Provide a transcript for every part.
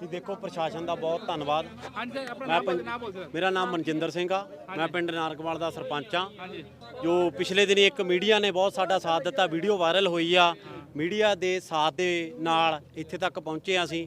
ਜੀ ਦੇਖੋ ਪ੍ਰਸ਼ਾਸਨ ਦਾ ਬਹੁਤ ਧੰਨਵਾਦ। ਮੈਂ ਸਕਦੇ ਮੇਰਾ ਨਾਮ ਮਨਜਿੰਦਰ ਸਿੰਘ ਆ। ਮੈਂ ਪਿੰਡ ਨਾਰਕਵਾਲ ਦਾ ਸਰਪੰਚ ਆ। ਜੋ ਪਿਛਲੇ ਦਿਨੀ ਇੱਕ ਮੀਡੀਆ ਨੇ ਬਹੁਤ ਸਾਡਾ ਸਾਥ ਦਿੱਤਾ ਵੀਡੀਓ ਵਾਇਰਲ ਹੋਈ ਆ। ਮੀਡੀਆ ਦੇ ਸਾਥ ਦੇ ਨਾਲ ਇੱਥੇ ਤੱਕ ਪਹੁੰਚੇ ਹਾਂ ਅਸੀਂ।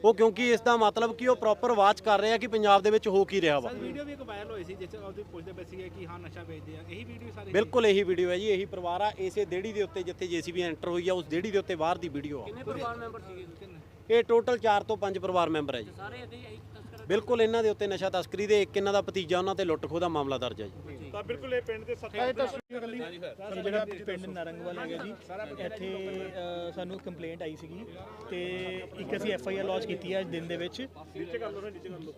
ਉਹ ਕਿਉਂਕਿ ਇਸ ਦਾ ਮਤਲਬ ਕਿ ਉਹ ਪ੍ਰੋਪਰ ਵਾਚ ਕਰ ਰਿਹਾ ਕਿ ਪੰਜਾਬ ਦੇ ਵਿੱਚ ਹੋ ਕੀ ਰਿਹਾ ਵਾ। ਵੀਡੀਓ ਵੀ ਇੱਕ ਵਾਇਰਲ ਹੋਈ ਸੀ ਜਿਸ ਉਹਦੇ ਪੁੱਛਦੇ ਪਏ ਸੀਗੇ ਕਿ ਹਾਂ ਨਸ਼ਾ ਵੇਚਦੇ ਆ। ਇਹੀ ਵੀਡੀਓ ਸਾਰੇ ਬਿਲਕੁਲ ਇਹੀ ਵੀਡੀਓ ਹੈ ਜੀ ਇਹੀ ਪਰਿਵਾਰ ਆ ਇਸੇ ਦੇੜੀ ਦੇ ਉੱਤੇ ਜਿੱਥੇ ਜੀਸੀਬੀ ਐਂਟਰ ਹੋਈ ਆ ਉਸ ਦੇੜੀ ਦੇ ਉੱਤੇ ਬਾਹਰ ਦੀ ਵੀਡੀਓ ਆ। ਕਿੰਨੇ ਪਰਿਵਾਰ ਮੈਂਬਰ ਸੀਗੇ? ਕਿੰਨੇ? ਇਹ ਟੋਟਲ 4 ਤੋਂ 5 ਪਰਿਵਾਰ ਮੈਂਬਰ ਹੈ ਜੀ। ਸਾਰੇ ਇਹਦੇ ਹੀ ਤਸਕਰ ਬਿਲਕੁਲ ਇਹਨਾਂ ਦੇ ਉੱਤੇ ਨਸ਼ਾ ਤਸਕਰੀ ਦੇ ਇੱਕ ਇਹਨਾਂ ਦਾ ਭਤੀਜਾ ਉਹਨਾਂ ਤੇ ਲੁੱਟ ਖੋਹ ਦਾ ਮਾਮਲਾ ਦਰਜ ਹੈ ਜੀ। ਤਾਂ ਬਿਲਕੁਲ ਇਹ ਪਿੰਡ ਦੇ ਸਰ। ਜਿਹੜਾ ਪਿੰਡ ਨਰੰਗਵਾਲ ਹੈਗਾ ਜੀ ਇੱਥੇ ਅ, ਸਾਨੂੰ ਕੰਪਲੇਂਟ ਆਈ ਸੀਗੀ ਤੇ ਇੱਕ ਅਸੀਂ ਐਫ ਆਈ ਆਰ ਲੌਂਚ ਕੀਤੀ ਹੈ ਅੱਜ ਦਿਨ ਦੇ ਵਿੱਚ।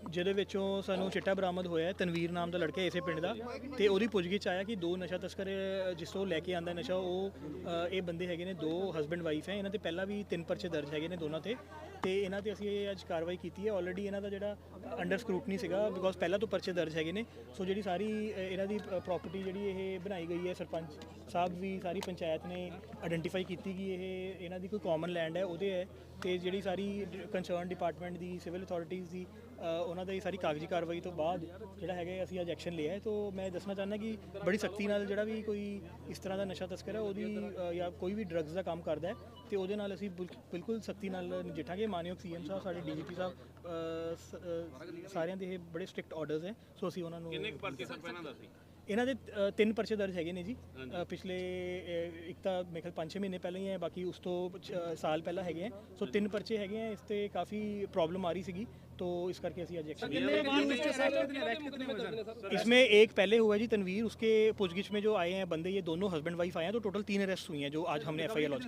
ਜਿਹਦੇ ਵਿੱਚੋਂ ਸਾਨੂੰ ਚਿੱਟਾ ਬਰਾਮਦ ਹੋਇਆ ਹੈ ਤਨਵੀਰ ਨਾਮ ਦਾ ਲੜਕਾ ਹੈ ਇਸੇ ਪਿੰਡ ਦਾ ਤੇ ਉਹਦੀ ਪੁੱਛਗਿੱਛ ਆਇਆ ਕਿ ਦੋ ਨਸ਼ਾ ਤਸਕਰ ਅ, ਜਿਸ ਤੋਂ ਲੈ ਕੇ ਆਂਦਾ ਨਸ਼ਾ ਉਹ ਅ, ਇਹ ਬੰਦੇ ਹੈਗੇ ਨੇ ਦੋ ਹਸਬੰਡ ਵਾਈਫ ਹੈ ਇਹਨਾਂ ਤੇ ਪਹਿਲਾਂ ਵੀ ਤਿੰਨ ਪਰਚੇ ਦਰਜ ਹੈਗੇ ਨੇ ਦੋਨਾਂ ਤੇ ਤੇ ਇਹਨਾਂ ਤੇ ਅਸੀਂ ਇਹ ਅੱਜ ਕਾਰਵਾਈ ਕੀਤੀ ਹੈ। ਆਲਰੇਡੀ ਇਹਨਾਂ ਦਾ ਜਿਹੜਾ ਅੰਡਰ ਸਕਰੂਟਨੀ ਸੀਗਾ ਬਿਕੋਜ਼ ਪਹਿਲਾਂ ਤੋਂ ਪਰਚੇ ਦਰਜ ਹੈਗੇ ਨੇ। ਸੋ ਜਿਹੜੀ ਸਾਰੀ ਇਹਨਾਂ ਦੀ ਪ੍ਰਾਪਰਟੀ ਜਿਹੜੀ ਇਹ ਬਣਾਈ ਗਈ ਹੈ ਸਰਪੰਚ ਸਾਹਿਬ ਵੀ ਸਾਰੀ ਪੰਚਾਇਤ ਨੇ ਆਇਡੈਂਟੀਫਾਈ ਕੀਤੀ ਕਿ ਇਹ ਇਹਨਾਂ ਦੀ ਕੋਈ ਕਾਮਨ ਲੈਂਡ ਹੈ ਉਹਦੇ ਹੈ। ਤੇ ਜਿਹੜੀ ਸਾਰੀ ਕੰਸਰਨ ਡਿਪਾਰਟਮੈਂਟ ਦੀ ਸਿਵਲ ਅਥਾਰਟੀਜ਼ ਦੀ ਅ, ਉਹਨਾਂ ਦੀ ਸਾਰੀ ਕਾਗਜ਼ੀ ਕਾਰਵਾਈ ਤੋਂ ਬਾਅਦ ਜਿਹੜਾ ਹੈਗਾ ਅਸੀਂ ਅੱਜ ਐਕਸ਼ਨ ਲਿਆ ਹੈ। ਤੋਂ ਮੈਂ ਦੱਸਣਾ ਚਾਹੁੰਦਾ ਕਿ ਬੜੀ ਸਖਤੀ ਨਾਲ ਜਿਹੜਾ ਵੀ ਕੋਈ ਇਸ ਤਰ੍ਹਾਂ ਦਾ ਨਸ਼ਾ ਤਸਕਰ ਹੈ ਉਹਦੀ ਜਾਂ ਕੋਈ ਵੀ ਡਰੱਗਸ ਦਾ ਕੰਮ ਕਰਦਾ ਹੈ ਤੇ ਉਹਦੇ ਨਾਲ ਅਸੀਂ ਬਿਲ- ਬਿਲਕੁਲ ਸਖਤੀ ਨਾਲ ਨਜਿੱਠਾਂਗੇ। ਮਾਨਯੋਗ ਸੀਐਮ ਸਾਹਿਬ ਸਾਡੇ ਡੀਜੀਪੀ ਸਾਹਿਬ ਸ- ਸਾਰਿਆਂ ਦੇ ਇਹ ਬੜੇ ਸਟ੍ਰਿਕਟ ਆਰਡਰਸ ਹੈ। ਸੋ ਅਸੀਂ ਉਹਨਾਂ ਨੂੰ ਕਿੰਨੇ ਪਰਚੇ ਸਰ ਪਹਿਲਾਂ ਦਾ ਸੀ? ਇਹਨਾਂ ਦੇ ਤਿੰਨ ਪਰਚੇ ਦਰਜ ਹੈਗੇ ਨੇ ਜੀ। ਪਿਛਲੇ ਇੱਕ ਤਾਂ ਮੇਰੇ ਖਿਆਲ 5 ਮਹੀਨੇ ਪਹਿਲਾਂ ਹੀ ਹੈ ਬਾਕੀ ਉਸ ਤੋਂ ਸਾਲ ਪਹਿਲਾਂ ਹੈਗੇ ਹੈ। ਸੋ ਤਿੰਨ ਪਰਚੇ ਹੈਗੇ ਹੈ ਇਸ ਤੇ ਕਾਫੀ ਪ੍ਰੋਬਲਮ ਆ ਰਹੀ ਸੀਗੀ। ਤੋ ਇਸ ਕਰਕੇ ਅਸੀਂ ਅੱਜ ਐਕਸ਼ਨ इसमें एक पहले हुआ है जी तनवीर उसके पूछगिछ में जो आए हैं बंदे ये दोनों हस्बैंड वाइफ आए हैं तो टोटल तीन अरेस्ट हुई हैं जो आज हमने F I R launch